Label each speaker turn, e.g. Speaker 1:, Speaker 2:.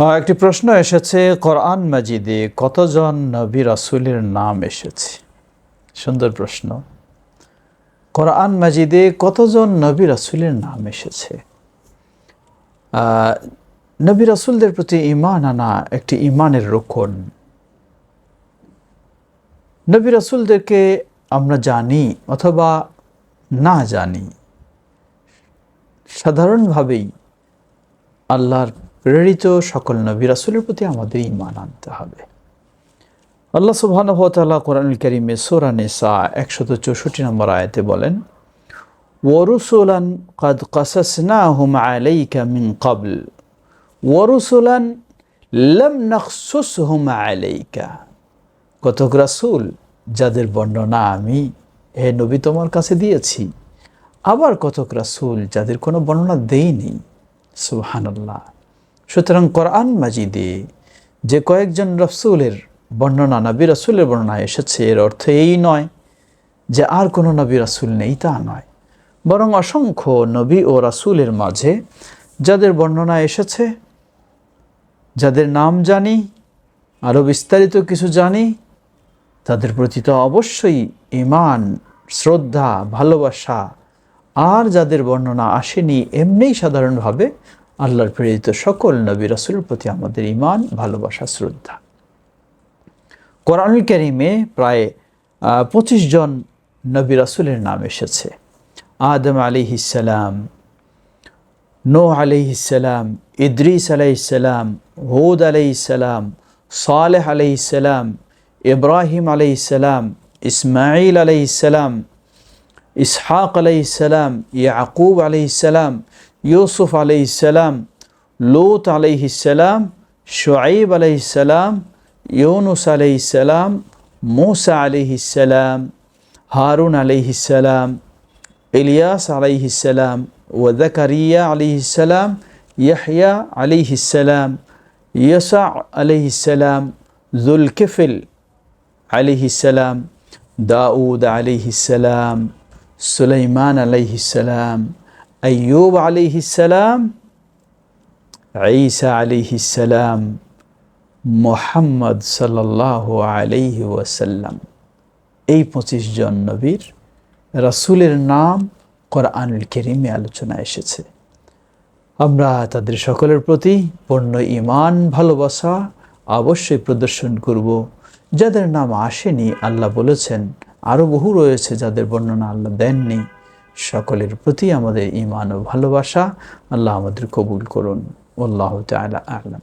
Speaker 1: একটি প্রশ্ন এসেছে, কোরআন মাজিদে কতজন নবী রাসূলের নাম এসেছে? সুন্দর প্রশ্ন। কোরআন মাজিদে কতজন নবী রাসূলের নাম এসেছে? নবী রাসূলদের প্রতি ইমান আনা একটি ইমানের রোকন। নবী রাসুলদেরকে আমরা জানি অথবা না জানি। সাধারণভাবেই আল্লাহর প্রেরিত সকল নবী রাসুলের প্রতি আমাদের ইমান আনতে হবে। আল্লাহ সুবাহ কোরআনুল করিমে সোরানেসা একশত চৌষট্টি নম্বর আয়তে বলেন ওয়ারুসুলান কাদ কাসাসনা হুম আলাইকা মিন কাবল ওয়ারুসুলান লম নকসুস হুম আলাইকা। কতক রাসুল, যাদের বর্ণনা আমি হে নবী তোমার কাছে দিয়েছি, আবার কতক রাসুল যাদের কোনো বর্ণনা দেইনি। সুবহানাল্লাহ। সুতরাং কোরআন মাজিদে যে কয়েকজন রসুলের বর্ণনা, নবী রাসূলের বর্ণনা এসেছে, এর অর্থ এই নয় যে আর কোনো নবী রাসূল নেই, তা নয়। বরং অসংখ্য নবী ও রাসূলের মাঝে যাদের বর্ণনা এসেছে, যাদের নাম জানি, আরও বিস্তারিত কিছু জানি, তাদের প্রতি তো অবশ্যই ইমান শ্রদ্ধা, ভালোবাসা, আর যাদের বর্ণনা আসেনি, এমনিই সাধারণভাবে আল্লাহর প্রেরিত সকল নবী রাসূলের প্রতি আমাদের ইমান ভালোবাসা, শ্রদ্ধা। কোরআনুল কারিমে প্রায় পঁচিশ জন নবী রাসূলের নাম এসেছে। আদম আলিহিসাল্লাম নো আলিহিসাল্লাম ইদ্রিস আলাইসাল্লাম হুদ আলাইসাল্লাম সালেহ আলাইসাল্লাম ইব্রাহিম আলাইসাল্লাম ইসমাইল আলাইসাল্লাম ইসহাক আলাইসাল্লাম ইয়াকুব আলাইসাল্লাম ইউসুফ আলাইসাল্লাম লুত আলাইহিসাল্লাম শুআইব আলাইসাল্লাম ইউনুস আলাইসাল্লাম মুসা আলাইহিসাল্লাম হারুন আলাইহিসাল্লাম ইলিয়াস আলাইহিসাল্লাম ও জাকারিয়া আলাইহিসাল্লাম ইয়াহইয়া আলাইহিসাল্লাম ইয়সা আলাইহিসাল্লাম জুলকিফিল আলাইহিসাল্লাম দাউদ আলাইহিসাল্লাম সুলাইমান আলাইহিসাল্লাম আইয়ুব আলিহিসাল্লাম ঈসা আলিহিসাল্লাম মোহাম্মদ সাল্লাহ আলাইহি ওয়াসাল্লাম। এই পঁচিশ জন নবীর রাসূলের নাম কোরআনুল কেরিমে আলোচনা এসেছে। আমরা তাদের সকলের প্রতি পূর্ণ ইমান ভালোবাসা অবশ্যই প্রদর্শন করব। যাদের নাম আসেনি, আল্লাহ বলেছেন আরও বহু রয়েছে যাদের বর্ণনা আল্লাহ দেননি। সকলের প্রতি আমাদের ইমান ও ভালোবাসা আল্লাহ আমাদের কবুল করুন। আল্লাহ তালা আলম।